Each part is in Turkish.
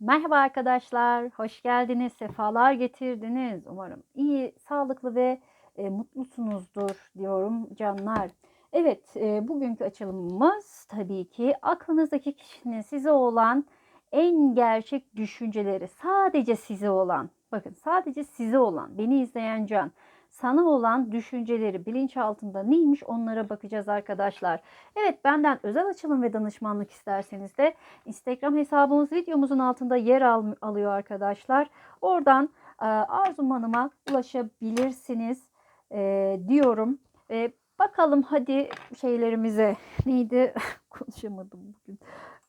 Merhaba arkadaşlar, hoş geldiniz, sefalar getirdiniz. Umarım iyi, sağlıklı ve e, mutlusunuzdur diyorum canlar. Evet, e, bugünkü açılımımız tabii ki aklınızdaki kişinin size olan en gerçek düşünceleri, sadece size olan, bakın sadece size olan, beni izleyen can, sana olan düşünceleri bilinçaltında neymiş onlara bakacağız arkadaşlar. Evet benden özel açılım ve danışmanlık isterseniz de Instagram hesabımız videomuzun altında yer al, alıyor arkadaşlar. Oradan e, Arzum Hanım'a ulaşabilirsiniz e, diyorum. E, bakalım hadi şeylerimize neydi konuşamadım bugün.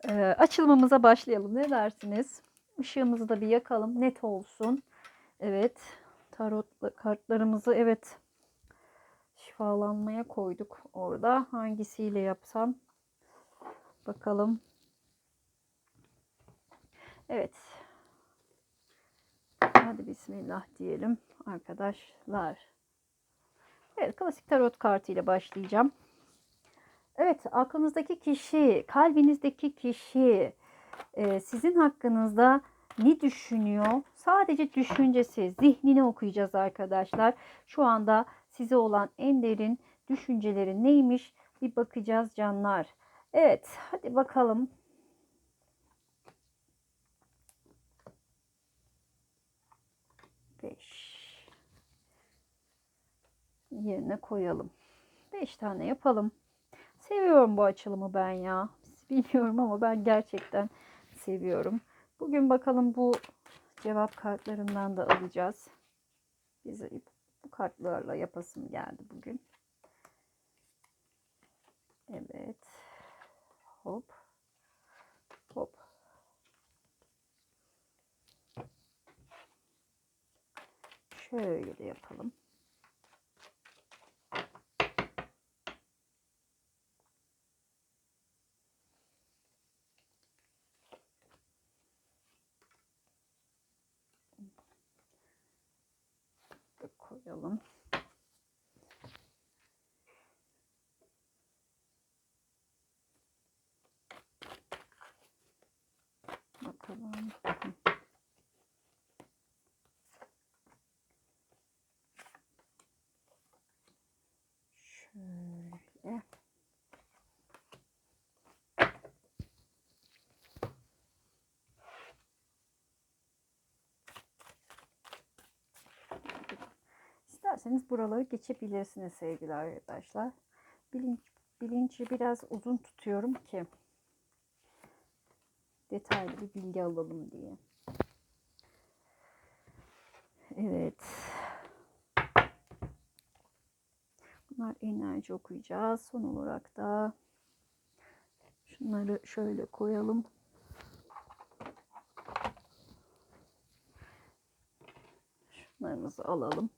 E, açılımımıza başlayalım ne dersiniz? Işığımızı da bir yakalım net olsun. Evet tarot kartlarımızı evet şifalanmaya koyduk orada. Hangisiyle yapsam bakalım. Evet. Hadi bismillah diyelim arkadaşlar. Evet klasik tarot kartı ile başlayacağım. Evet aklınızdaki kişi, kalbinizdeki kişi e, sizin hakkınızda ne düşünüyor? Sadece düşüncesi, zihnini okuyacağız arkadaşlar. Şu anda size olan en derin düşünceleri neymiş? Bir bakacağız canlar. Evet, hadi bakalım. Beş. Yerine koyalım. Beş tane yapalım. Seviyorum bu açılımı ben ya. Bilmiyorum ama ben gerçekten seviyorum. Bugün bakalım bu cevap kartlarından da alacağız. Bize bu kartlarla yapasım geldi bugün. Evet. Hop. Hop. Şöyle yapalım. Koyalım. Bakalım. Şöyle. İsterseniz buraları geçebilirsiniz sevgili arkadaşlar. Bilinç, bilinci biraz uzun tutuyorum ki detaylı bir bilgi alalım diye. Evet. Bunlar enerji okuyacağız. Son olarak da şunları şöyle koyalım. Şunlarımızı alalım.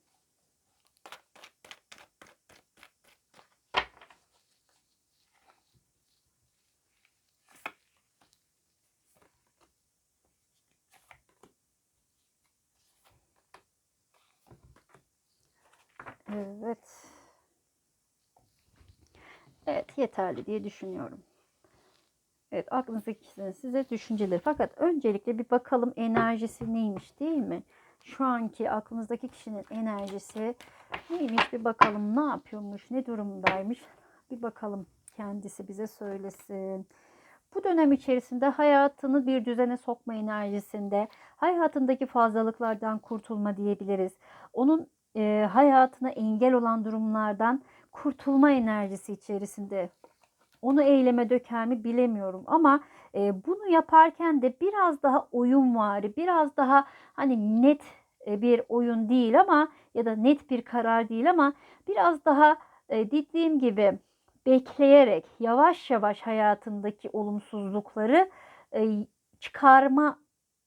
Evet. Evet yeterli diye düşünüyorum. Evet aklınızdaki size düşünceleri. Fakat öncelikle bir bakalım enerjisi neymiş değil mi? Şu anki aklınızdaki kişinin enerjisi neymiş bir bakalım ne yapıyormuş ne durumdaymış bir bakalım kendisi bize söylesin. Bu dönem içerisinde hayatını bir düzene sokma enerjisinde hayatındaki fazlalıklardan kurtulma diyebiliriz. Onun e, hayatına engel olan durumlardan kurtulma enerjisi içerisinde. Onu eyleme döker mi bilemiyorum ama e, bunu yaparken de biraz daha oyun var, biraz daha hani net e, bir oyun değil ama ya da net bir karar değil ama biraz daha e, dediğim gibi bekleyerek yavaş yavaş hayatındaki olumsuzlukları e, çıkarma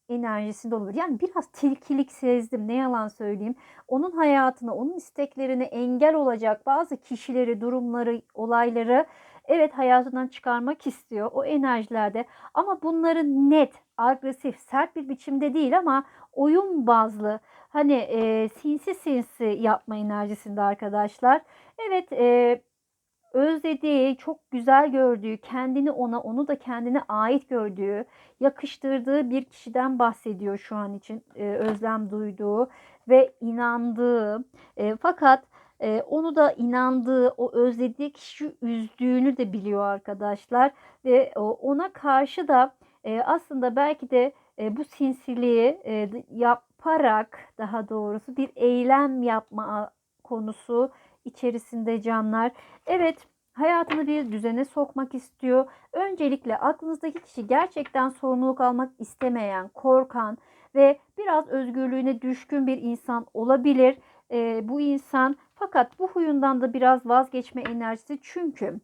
enerjisinde olabilir. Yani biraz tilkilik sezdim ne yalan söyleyeyim. Onun hayatına, onun isteklerine engel olacak bazı kişileri, durumları, olayları evet hayatından çıkarmak istiyor o enerjilerde. Ama bunları net, agresif, sert bir biçimde değil ama oyun bazlı hani e, sinsi sinsi yapma enerjisinde arkadaşlar. Evet e, özlediği, çok güzel gördüğü, kendini ona, onu da kendine ait gördüğü, yakıştırdığı bir kişiden bahsediyor şu an için e, özlem duyduğu ve inandığı. E, fakat e, onu da inandığı, o özlediği kişi üzdüğünü de biliyor arkadaşlar ve o, ona karşı da e, aslında belki de e, bu sinsiliği e, yaparak daha doğrusu bir eylem yapma konusu içerisinde canlar. Evet hayatını bir düzene sokmak istiyor. Öncelikle aklınızdaki kişi gerçekten sorumluluk almak istemeyen, korkan ve biraz özgürlüğüne düşkün bir insan olabilir. E, bu insan fakat bu huyundan da biraz vazgeçme enerjisi çünkü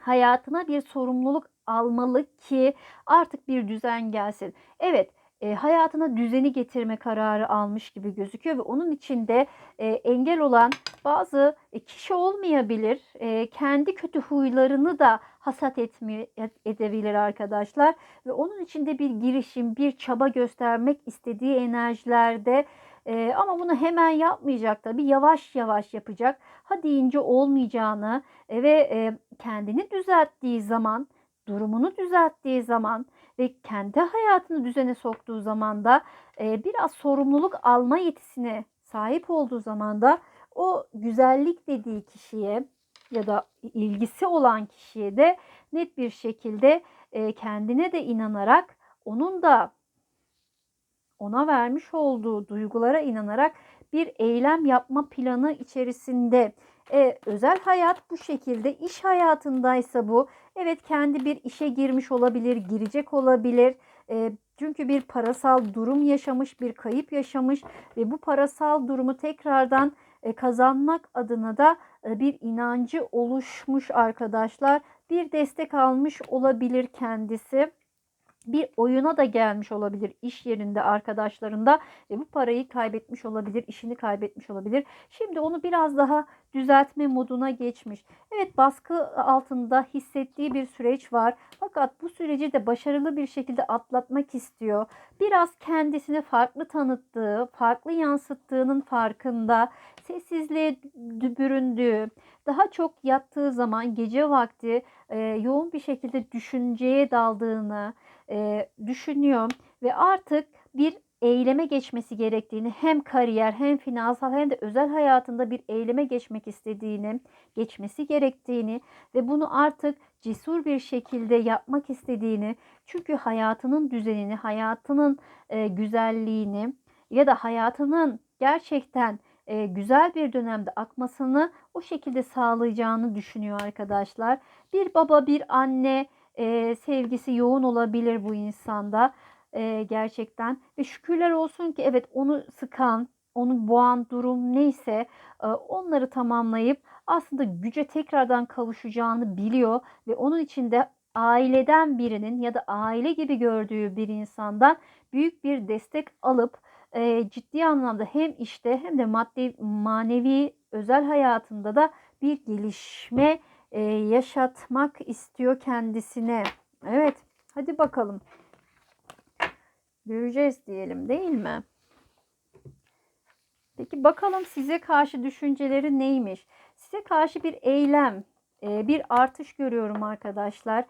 hayatına bir sorumluluk almalı ki artık bir düzen gelsin. Evet e, hayatına düzeni getirme kararı almış gibi gözüküyor ve onun içinde e, engel olan bazı e, kişi olmayabilir. E, kendi kötü huylarını da hasat etmi, edebilir arkadaşlar ve onun içinde bir girişim, bir çaba göstermek istediği enerjilerde e, ama bunu hemen yapmayacak tabii yavaş yavaş yapacak. Ha deyince olmayacağını ve kendini düzelttiği zaman, durumunu düzelttiği zaman ve kendi hayatını düzene soktuğu zaman da biraz sorumluluk alma yetisine sahip olduğu zaman da o güzellik dediği kişiye ya da ilgisi olan kişiye de net bir şekilde e, kendine de inanarak onun da ona vermiş olduğu duygulara inanarak bir eylem yapma planı içerisinde. E, özel hayat bu şekilde. iş hayatındaysa bu. Evet kendi bir işe girmiş olabilir, girecek olabilir. E, çünkü bir parasal durum yaşamış, bir kayıp yaşamış ve bu parasal durumu tekrardan e, kazanmak adına da e, bir inancı oluşmuş arkadaşlar. Bir destek almış olabilir kendisi bir oyuna da gelmiş olabilir iş yerinde arkadaşlarında ve bu parayı kaybetmiş olabilir, işini kaybetmiş olabilir. Şimdi onu biraz daha düzeltme moduna geçmiş. Evet baskı altında hissettiği bir süreç var. Fakat bu süreci de başarılı bir şekilde atlatmak istiyor. Biraz kendisini farklı tanıttığı, farklı yansıttığının farkında. Sessizliğe büründüğü, daha çok yattığı zaman gece vakti e, yoğun bir şekilde düşünceye daldığını, e, düşünüyor ve artık bir eyleme geçmesi gerektiğini hem kariyer hem finansal hem de özel hayatında bir eyleme geçmek istediğini, geçmesi gerektiğini ve bunu artık cesur bir şekilde yapmak istediğini çünkü hayatının düzenini, hayatının e, güzelliğini ya da hayatının gerçekten e, güzel bir dönemde akmasını o şekilde sağlayacağını düşünüyor arkadaşlar. Bir baba, bir anne, e, sevgisi yoğun olabilir bu insanda e, gerçekten. Ve şükürler olsun ki evet onu sıkan, onu boğan durum neyse e, onları tamamlayıp aslında güce tekrardan kavuşacağını biliyor ve onun içinde aileden birinin ya da aile gibi gördüğü bir insandan büyük bir destek alıp e, ciddi anlamda hem işte hem de maddi manevi özel hayatında da bir gelişme e, yaşatmak istiyor kendisine. Evet hadi bakalım. Göreceğiz diyelim değil mi? Peki bakalım size karşı düşünceleri neymiş? Size karşı bir eylem, bir artış görüyorum arkadaşlar.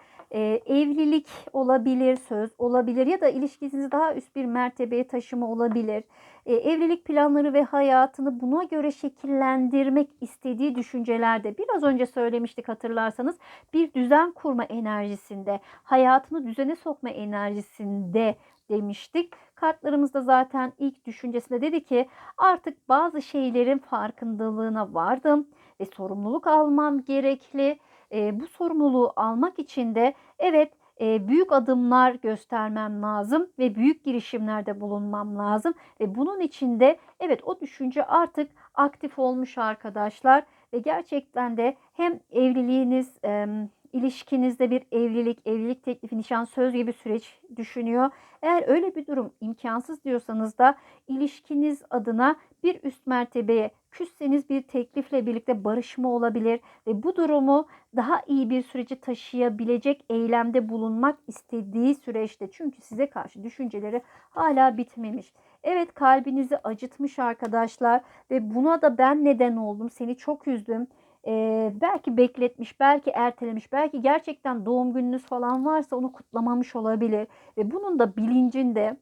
Evlilik olabilir, söz olabilir ya da ilişkinizi daha üst bir mertebeye taşıma olabilir. Evlilik planları ve hayatını buna göre şekillendirmek istediği düşüncelerde biraz önce söylemiştik hatırlarsanız bir düzen kurma enerjisinde, hayatını düzene sokma enerjisinde demiştik. Kartlarımızda zaten ilk düşüncesinde dedi ki artık bazı şeylerin farkındalığına vardım ve sorumluluk almam gerekli. E, bu sorumluluğu almak için de evet e, büyük adımlar göstermem lazım ve büyük girişimlerde bulunmam lazım ve bunun için de evet o düşünce artık aktif olmuş arkadaşlar ve gerçekten de hem evliliğiniz e, ilişkinizde bir evlilik, evlilik teklifi, nişan, söz gibi süreç düşünüyor. Eğer öyle bir durum imkansız diyorsanız da ilişkiniz adına bir üst mertebeye küsseniz bir teklifle birlikte barışma olabilir ve bu durumu daha iyi bir süreci taşıyabilecek eylemde bulunmak istediği süreçte çünkü size karşı düşünceleri hala bitmemiş. Evet kalbinizi acıtmış arkadaşlar ve buna da ben neden oldum seni çok üzdüm e, belki bekletmiş, belki ertelemiş, belki gerçekten doğum gününüz falan varsa onu kutlamamış olabilir. Ve bunun da bilincinde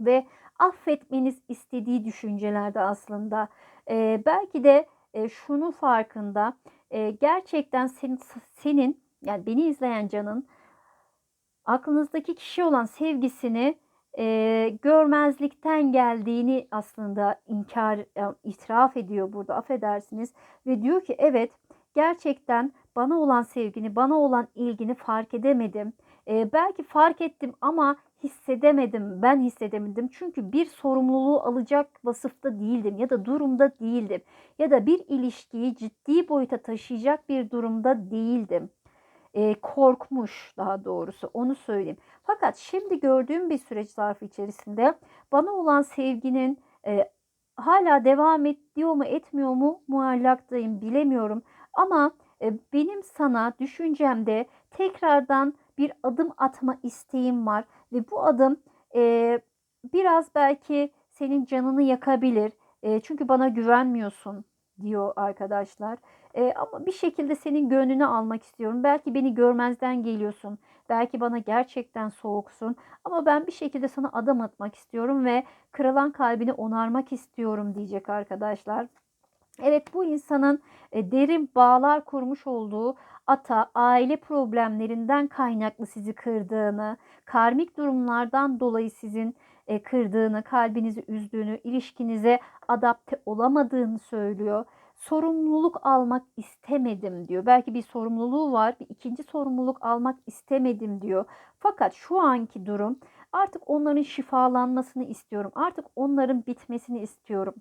ve affetmeniz istediği düşüncelerde aslında. E, belki de e, şunun farkında e, gerçekten senin, senin yani beni izleyen canın aklınızdaki kişi olan sevgisini e, görmezlikten geldiğini aslında inkar, e, itiraf ediyor burada affedersiniz. Ve diyor ki evet gerçekten bana olan sevgini, bana olan ilgini fark edemedim. E, belki fark ettim ama hissedemedim, ben hissedemedim. Çünkü bir sorumluluğu alacak vasıfta değildim ya da durumda değildim. Ya da bir ilişkiyi ciddi boyuta taşıyacak bir durumda değildim e, korkmuş daha doğrusu onu söyleyeyim. Fakat şimdi gördüğüm bir süreç zarfı içerisinde bana olan sevginin e, hala devam ediyor mu etmiyor mu muallaktayım bilemiyorum. Ama e, benim sana düşüncemde tekrardan bir adım atma isteğim var ve bu adım e, biraz belki senin canını yakabilir. E, çünkü bana güvenmiyorsun diyor arkadaşlar. E, ama bir şekilde senin gönlünü almak istiyorum. Belki beni görmezden geliyorsun. Belki bana gerçekten soğuksun. Ama ben bir şekilde sana adım atmak istiyorum ve kırılan kalbini onarmak istiyorum diyecek arkadaşlar. Evet bu insanın e, derin bağlar kurmuş olduğu ata aile problemlerinden kaynaklı sizi kırdığını, karmik durumlardan dolayı sizin e, kırdığını, kalbinizi üzdüğünü, ilişkinize adapte olamadığını söylüyor. Sorumluluk almak istemedim diyor. Belki bir sorumluluğu var, bir ikinci sorumluluk almak istemedim diyor. Fakat şu anki durum artık onların şifalanmasını istiyorum. Artık onların bitmesini istiyorum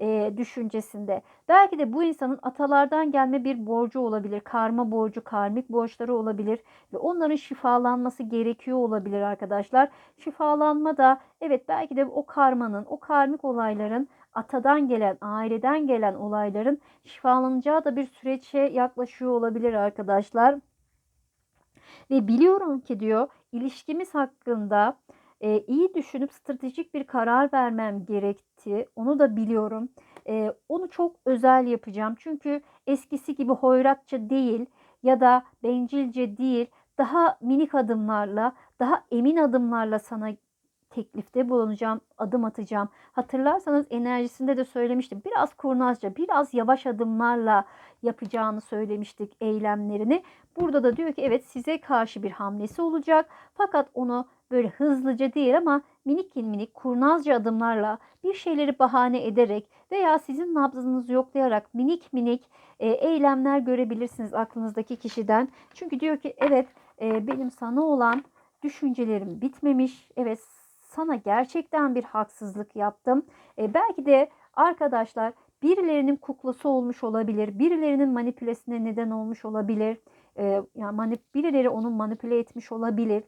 e, düşüncesinde. Belki de bu insanın atalardan gelme bir borcu olabilir. Karma borcu, karmik borçları olabilir ve onların şifalanması gerekiyor olabilir arkadaşlar. Şifalanma da evet belki de o karmanın, o karmik olayların atadan gelen, aileden gelen olayların şifalanacağı da bir süreçe yaklaşıyor olabilir arkadaşlar. Ve biliyorum ki diyor ilişkimiz hakkında e, iyi düşünüp stratejik bir karar vermem gerekti. Onu da biliyorum. E, onu çok özel yapacağım. Çünkü eskisi gibi hoyratça değil ya da bencilce değil. Daha minik adımlarla, daha emin adımlarla sana teklifte bulunacağım, adım atacağım. Hatırlarsanız enerjisinde de söylemiştim. Biraz kurnazca, biraz yavaş adımlarla yapacağını söylemiştik eylemlerini. Burada da diyor ki evet size karşı bir hamlesi olacak. Fakat onu böyle hızlıca değil ama minik minik kurnazca adımlarla bir şeyleri bahane ederek veya sizin nabzınızı yoklayarak minik minik e, eylemler görebilirsiniz aklınızdaki kişiden. Çünkü diyor ki evet e, benim sana olan düşüncelerim bitmemiş. Evet sana gerçekten bir haksızlık yaptım. E, belki de arkadaşlar birilerinin kuklası olmuş olabilir. Birilerinin manipülesine neden olmuş olabilir. E, yani manip, birileri onu manipüle etmiş olabilir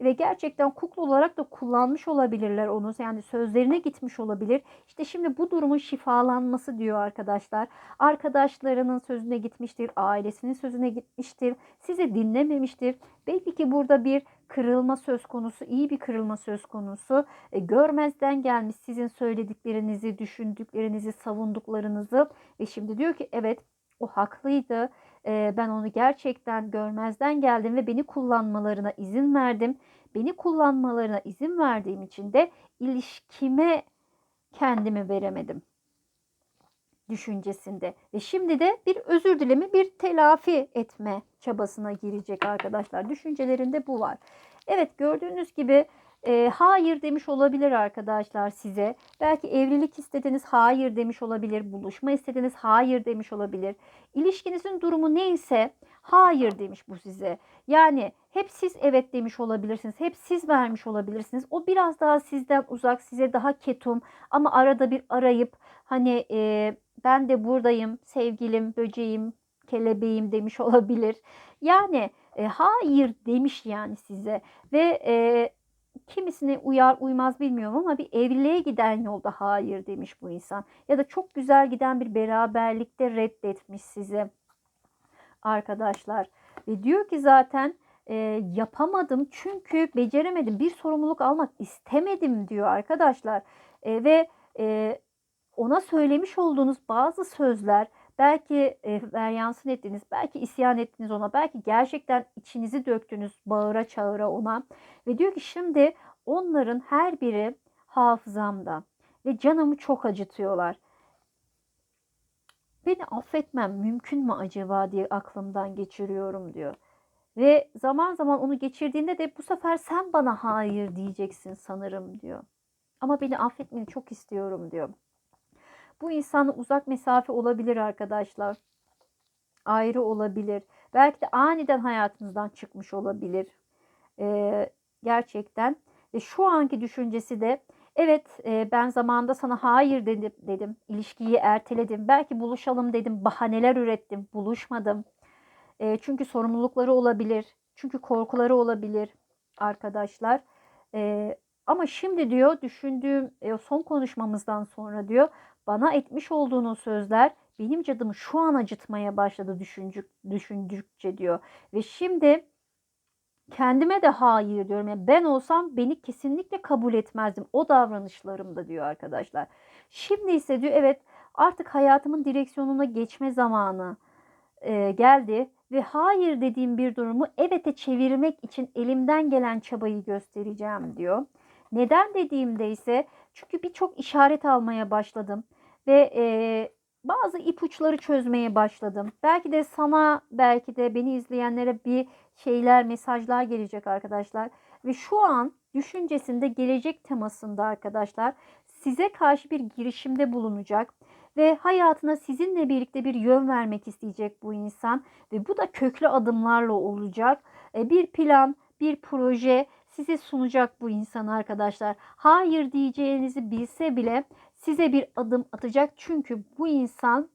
ve gerçekten kukla olarak da kullanmış olabilirler onu. Yani sözlerine gitmiş olabilir. İşte şimdi bu durumun şifalanması diyor arkadaşlar. Arkadaşlarının sözüne gitmiştir, ailesinin sözüne gitmiştir, sizi dinlememiştir. Belki ki burada bir kırılma söz konusu, iyi bir kırılma söz konusu. E, görmezden gelmiş sizin söylediklerinizi, düşündüklerinizi, savunduklarınızı ve şimdi diyor ki evet o haklıydı ben onu gerçekten görmezden geldim ve beni kullanmalarına izin verdim. Beni kullanmalarına izin verdiğim için de ilişkime kendimi veremedim düşüncesinde ve şimdi de bir özür dilemi bir telafi etme çabasına girecek arkadaşlar. Düşüncelerinde bu var. Evet gördüğünüz gibi e, hayır demiş olabilir arkadaşlar size. Belki evlilik istediniz hayır demiş olabilir. Buluşma istediniz hayır demiş olabilir. İlişkinizin durumu neyse hayır demiş bu size. Yani hep siz evet demiş olabilirsiniz. Hep siz vermiş olabilirsiniz. O biraz daha sizden uzak, size daha ketum ama arada bir arayıp hani e, ben de buradayım, sevgilim, böceğim, kelebeğim demiş olabilir. Yani e, hayır demiş yani size ve e, kimisine uyar uymaz bilmiyorum ama bir evliliğe giden yolda hayır demiş bu insan. Ya da çok güzel giden bir beraberlikte reddetmiş sizi arkadaşlar. Ve diyor ki zaten e, yapamadım çünkü beceremedim. Bir sorumluluk almak istemedim diyor arkadaşlar. E, ve e, ona söylemiş olduğunuz bazı sözler, Belki e, veryansın ettiniz, belki isyan ettiniz ona, belki gerçekten içinizi döktünüz bağıra çağıra ona. Ve diyor ki şimdi onların her biri hafızamda ve canımı çok acıtıyorlar. Beni affetmem mümkün mü acaba diye aklımdan geçiriyorum diyor. Ve zaman zaman onu geçirdiğinde de bu sefer sen bana hayır diyeceksin sanırım diyor. Ama beni affetmeni çok istiyorum diyor. Bu insanla uzak mesafe olabilir arkadaşlar. Ayrı olabilir. Belki de aniden hayatınızdan çıkmış olabilir. Ee, gerçekten. Ve şu anki düşüncesi de evet e, ben zamanında sana hayır dedim, dedim. İlişkiyi erteledim. Belki buluşalım dedim. Bahaneler ürettim. Buluşmadım. E, çünkü sorumlulukları olabilir. Çünkü korkuları olabilir arkadaşlar. E, ama şimdi diyor düşündüğüm e, son konuşmamızdan sonra diyor bana etmiş olduğunuz sözler benim cadımı şu an acıtmaya başladı düşüncük, düşündükçe diyor. Ve şimdi kendime de hayır diyorum. Yani ben olsam beni kesinlikle kabul etmezdim o davranışlarımda diyor arkadaşlar. Şimdi ise diyor evet artık hayatımın direksiyonuna geçme zamanı e, geldi ve hayır dediğim bir durumu evete çevirmek için elimden gelen çabayı göstereceğim diyor. Neden dediğimde ise çünkü birçok işaret almaya başladım ve e, bazı ipuçları çözmeye başladım. Belki de sana, belki de beni izleyenlere bir şeyler, mesajlar gelecek arkadaşlar. Ve şu an düşüncesinde gelecek temasında arkadaşlar size karşı bir girişimde bulunacak ve hayatına sizinle birlikte bir yön vermek isteyecek bu insan ve bu da köklü adımlarla olacak. E, bir plan, bir proje size sunacak bu insan arkadaşlar. Hayır diyeceğinizi bilse bile size bir adım atacak. Çünkü bu insan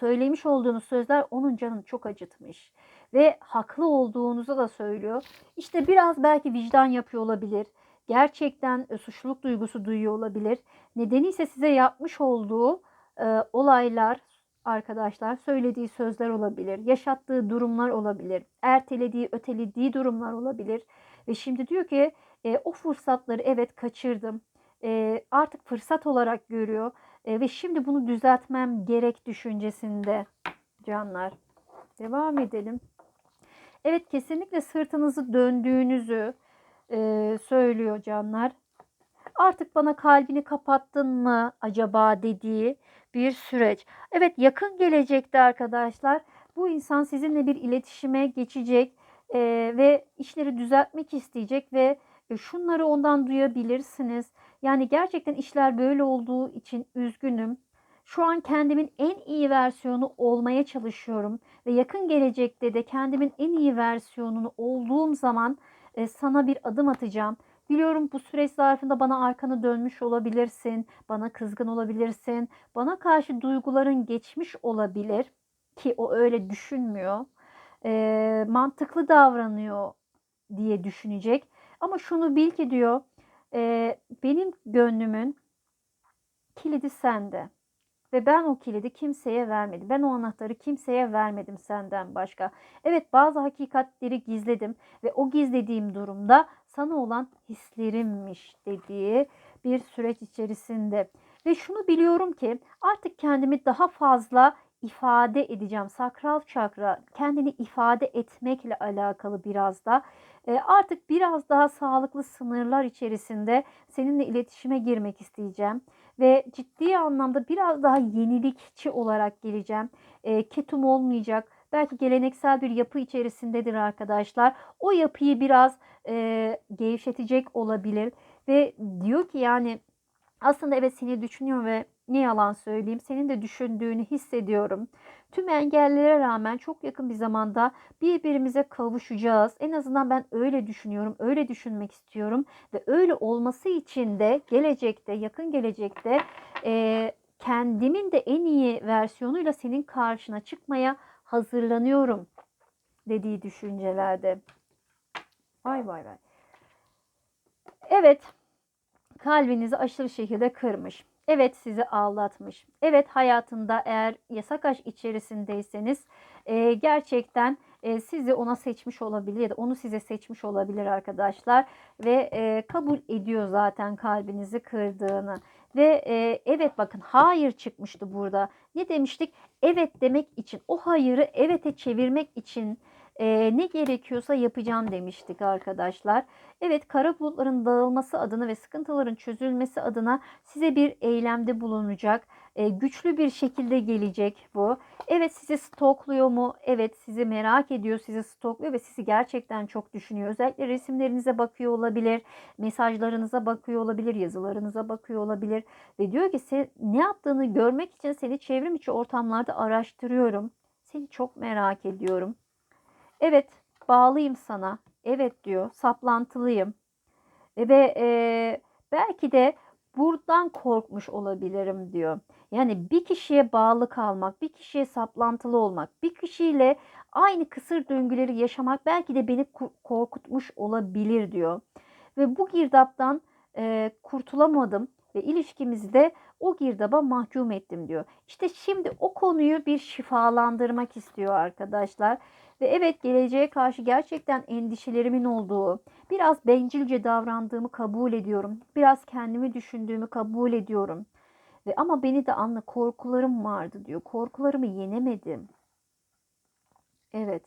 söylemiş olduğunuz sözler onun canını çok acıtmış. Ve haklı olduğunuzu da söylüyor. İşte biraz belki vicdan yapıyor olabilir. Gerçekten e, suçluluk duygusu duyuyor olabilir. Nedeni ise size yapmış olduğu e, olaylar, arkadaşlar söylediği sözler olabilir, yaşattığı durumlar olabilir, ertelediği, ötelediği durumlar olabilir. Ve şimdi diyor ki e, o fırsatları evet kaçırdım. E, artık fırsat olarak görüyor e, ve şimdi bunu düzeltmem gerek düşüncesinde canlar. Devam edelim. Evet kesinlikle sırtınızı döndüğünüzü e, söylüyor canlar. Artık bana kalbini kapattın mı acaba dediği bir süreç. Evet yakın gelecekte arkadaşlar bu insan sizinle bir iletişime geçecek e, ve işleri düzeltmek isteyecek ve e, şunları ondan duyabilirsiniz. Yani gerçekten işler böyle olduğu için üzgünüm. Şu an kendimin en iyi versiyonu olmaya çalışıyorum ve yakın gelecekte de kendimin en iyi versiyonunu olduğum zaman e, sana bir adım atacağım. Biliyorum bu süreç zarfında bana arkanı dönmüş olabilirsin, bana kızgın olabilirsin, bana karşı duyguların geçmiş olabilir ki o öyle düşünmüyor, e, mantıklı davranıyor diye düşünecek. Ama şunu bil ki diyor, e, benim gönlümün kilidi sende. Ve ben o kilidi kimseye vermedim. Ben o anahtarı kimseye vermedim senden başka. Evet bazı hakikatleri gizledim ve o gizlediğim durumda sana olan hislerimmiş dediği bir süreç içerisinde. Ve şunu biliyorum ki artık kendimi daha fazla ifade edeceğim. Sakral çakra kendini ifade etmekle alakalı biraz da. E, artık biraz daha sağlıklı sınırlar içerisinde seninle iletişime girmek isteyeceğim. Ve ciddi anlamda biraz daha yenilikçi olarak geleceğim. E, ketum olmayacak. Belki geleneksel bir yapı içerisindedir arkadaşlar. O yapıyı biraz e, gevşetecek olabilir. Ve diyor ki yani aslında evet seni düşünüyor ve ne yalan söyleyeyim senin de düşündüğünü hissediyorum. Tüm engellere rağmen çok yakın bir zamanda birbirimize kavuşacağız. En azından ben öyle düşünüyorum, öyle düşünmek istiyorum ve öyle olması için de gelecekte, yakın gelecekte e, kendimin de en iyi versiyonuyla senin karşına çıkmaya hazırlanıyorum dediği düşüncelerde. Vay vay vay. Evet, kalbinizi aşırı şekilde kırmış. Evet sizi aldatmış. Evet hayatında eğer yasak aşk içerisindeyseniz e, gerçekten e, sizi ona seçmiş olabilir ya da onu size seçmiş olabilir arkadaşlar ve e, kabul ediyor zaten kalbinizi kırdığını ve e, evet bakın hayır çıkmıştı burada ne demiştik evet demek için o hayırı evete çevirmek için e, ne gerekiyorsa yapacağım demiştik arkadaşlar. Evet kara bulutların dağılması adına ve sıkıntıların çözülmesi adına size bir eylemde bulunacak. E, güçlü bir şekilde gelecek bu. Evet sizi stokluyor mu? Evet sizi merak ediyor, sizi stokluyor ve sizi gerçekten çok düşünüyor. Özellikle resimlerinize bakıyor olabilir, mesajlarınıza bakıyor olabilir, yazılarınıza bakıyor olabilir. Ve diyor ki sen ne yaptığını görmek için seni çevrim içi ortamlarda araştırıyorum. Seni çok merak ediyorum. Evet bağlıyım sana. Evet diyor saplantılıyım. E, ve e, belki de buradan korkmuş olabilirim diyor. Yani bir kişiye bağlı kalmak, bir kişiye saplantılı olmak, bir kişiyle aynı kısır döngüleri yaşamak belki de beni korkutmuş olabilir diyor. Ve bu girdaptan e, kurtulamadım ve ilişkimizi de o girdaba mahkum ettim diyor. İşte şimdi o konuyu bir şifalandırmak istiyor arkadaşlar. Ve evet geleceğe karşı gerçekten endişelerimin olduğu, biraz bencilce davrandığımı kabul ediyorum. Biraz kendimi düşündüğümü kabul ediyorum. Ve ama beni de anla korkularım vardı diyor. Korkularımı yenemedim. Evet.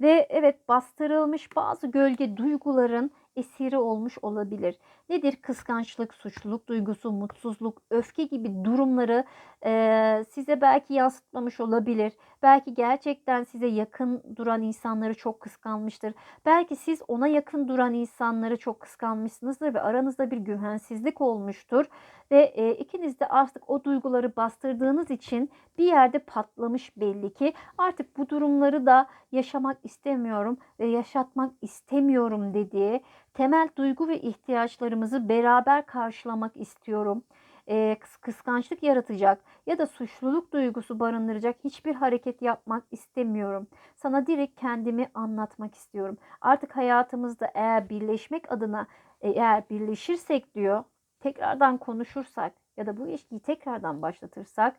Ve evet bastırılmış bazı gölge duyguların esiri olmuş olabilir. Nedir? Kıskançlık, suçluluk duygusu, mutsuzluk, öfke gibi durumları e, size belki yansıtmamış olabilir. Belki gerçekten size yakın duran insanları çok kıskanmıştır. Belki siz ona yakın duran insanları çok kıskanmışsınızdır ve aranızda bir güvensizlik olmuştur. Ve e, ikiniz de artık o duyguları bastırdığınız için bir yerde patlamış belli ki. Artık bu durumları da yaşamak istemiyorum ve yaşatmak istemiyorum dediği temel duygu ve ihtiyaçlarımızı beraber karşılamak istiyorum. E, kıskançlık yaratacak ya da suçluluk duygusu barındıracak hiçbir hareket yapmak istemiyorum. Sana direkt kendimi anlatmak istiyorum. Artık hayatımızda eğer birleşmek adına eğer birleşirsek diyor, tekrardan konuşursak ya da bu ilişkiyi tekrardan başlatırsak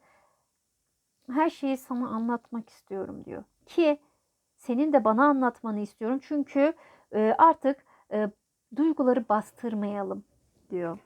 her şeyi sana anlatmak istiyorum diyor. Ki senin de bana anlatmanı istiyorum. Çünkü e, artık e, duyguları bastırmayalım diyor.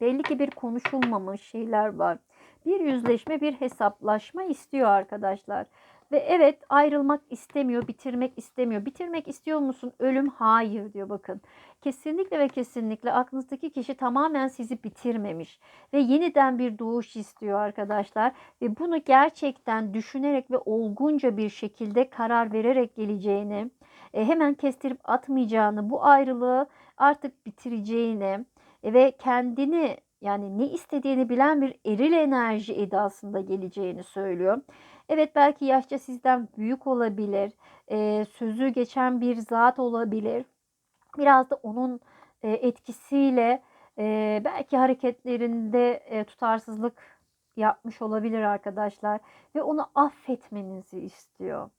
Belli ki bir konuşulmamış şeyler var. Bir yüzleşme, bir hesaplaşma istiyor arkadaşlar. Ve evet ayrılmak istemiyor, bitirmek istemiyor. Bitirmek istiyor musun? Ölüm hayır diyor bakın. Kesinlikle ve kesinlikle aklınızdaki kişi tamamen sizi bitirmemiş ve yeniden bir doğuş istiyor arkadaşlar ve bunu gerçekten düşünerek ve olgunca bir şekilde karar vererek geleceğini, hemen kestirip atmayacağını, bu ayrılığı artık bitireceğini e, ve kendini yani ne istediğini bilen bir eril enerji edasında geleceğini söylüyor. Evet belki yaşça sizden büyük olabilir, e, sözü geçen bir zat olabilir. Biraz da onun e, etkisiyle e, belki hareketlerinde e, tutarsızlık yapmış olabilir arkadaşlar ve onu affetmenizi istiyor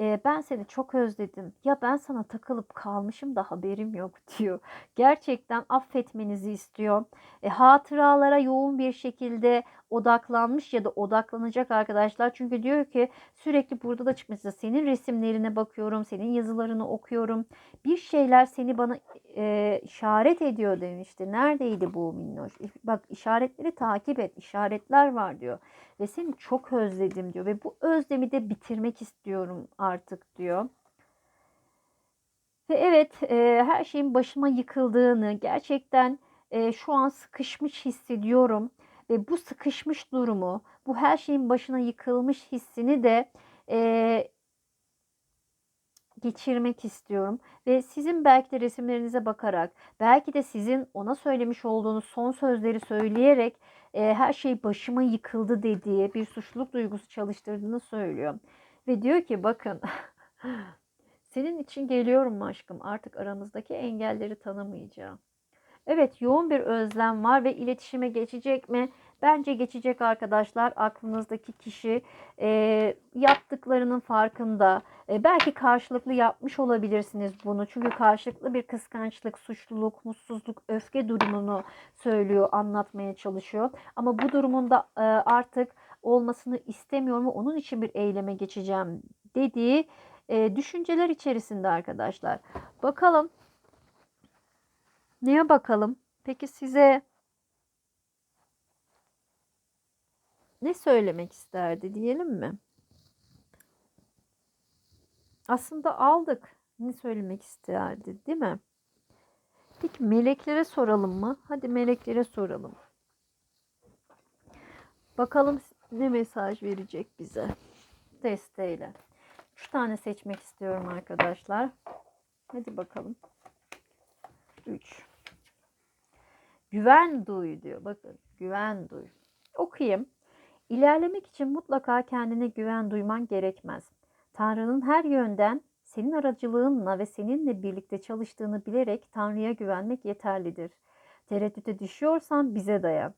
e, ben seni çok özledim. Ya ben sana takılıp kalmışım da haberim yok diyor. Gerçekten affetmenizi istiyor. E, hatıralara yoğun bir şekilde odaklanmış ya da odaklanacak arkadaşlar. Çünkü diyor ki sürekli burada da çıkmışsa senin resimlerine bakıyorum, senin yazılarını okuyorum. Bir şeyler seni bana e, işaret ediyor demişti. Neredeydi bu minnoş? Bak işaretleri takip et. İşaretler var diyor. Ve seni çok özledim diyor. Ve bu özlemi de bitirmek istiyorum artık diyor. Ve evet e, her şeyin başıma yıkıldığını gerçekten e, şu an sıkışmış hissediyorum. Ve bu sıkışmış durumu, bu her şeyin başına yıkılmış hissini de e, geçirmek istiyorum. Ve sizin belki de resimlerinize bakarak, belki de sizin ona söylemiş olduğunuz son sözleri söyleyerek e, her şey başıma yıkıldı dediği bir suçluluk duygusu çalıştırdığını söylüyor. Ve diyor ki bakın senin için geliyorum aşkım artık aramızdaki engelleri tanımayacağım. Evet yoğun bir özlem var ve iletişime geçecek mi? Bence geçecek arkadaşlar. Aklınızdaki kişi e, yaptıklarının farkında. E, belki karşılıklı yapmış olabilirsiniz bunu. Çünkü karşılıklı bir kıskançlık, suçluluk, mutsuzluk, öfke durumunu söylüyor, anlatmaya çalışıyor. Ama bu durumunda e, artık olmasını istemiyorum ve onun için bir eyleme geçeceğim dediği e, düşünceler içerisinde arkadaşlar. Bakalım. Neye bakalım? Peki size ne söylemek isterdi diyelim mi? Aslında aldık. Ne söylemek isterdi, değil mi? Peki meleklere soralım mı? Hadi meleklere soralım. Bakalım ne mesaj verecek bize desteğiyle. Üç tane seçmek istiyorum arkadaşlar. Hadi bakalım. Üç. Güven duy diyor. Bakın güven duy. Okuyayım. İlerlemek için mutlaka kendine güven duyman gerekmez. Tanrı'nın her yönden senin aracılığınla ve seninle birlikte çalıştığını bilerek Tanrı'ya güvenmek yeterlidir. Tereddüte düşüyorsan bize dayan.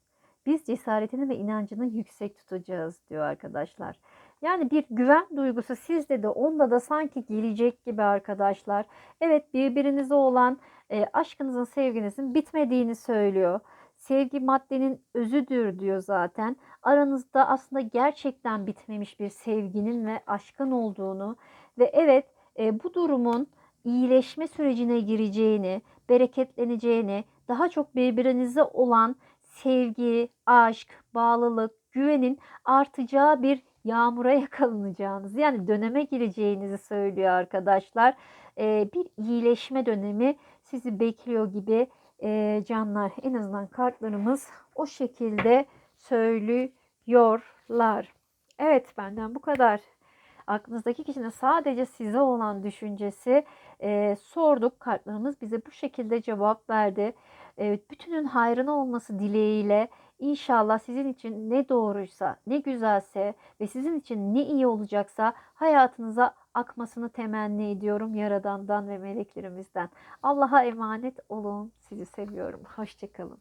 Biz cesaretini ve inancını yüksek tutacağız diyor arkadaşlar. Yani bir güven duygusu sizde de onda da sanki gelecek gibi arkadaşlar. Evet birbirinize olan e, aşkınızın sevginizin bitmediğini söylüyor. Sevgi maddenin özüdür diyor zaten. Aranızda aslında gerçekten bitmemiş bir sevginin ve aşkın olduğunu ve evet e, bu durumun iyileşme sürecine gireceğini, bereketleneceğini, daha çok birbirinize olan sevgi, aşk, bağlılık, güvenin artacağı bir yağmura yakalanacağınız yani döneme gireceğinizi söylüyor arkadaşlar. Ee, bir iyileşme dönemi sizi bekliyor gibi e, canlar en azından kartlarımız o şekilde söylüyorlar. Evet benden bu kadar. Aklınızdaki kişinin sadece size olan düşüncesi e, sorduk. Kartlarımız bize bu şekilde cevap verdi. E, bütünün hayrına olması dileğiyle İnşallah sizin için ne doğruysa, ne güzelse ve sizin için ne iyi olacaksa hayatınıza akmasını temenni ediyorum Yaradan'dan ve meleklerimizden. Allah'a emanet olun. Sizi seviyorum. Hoşçakalın.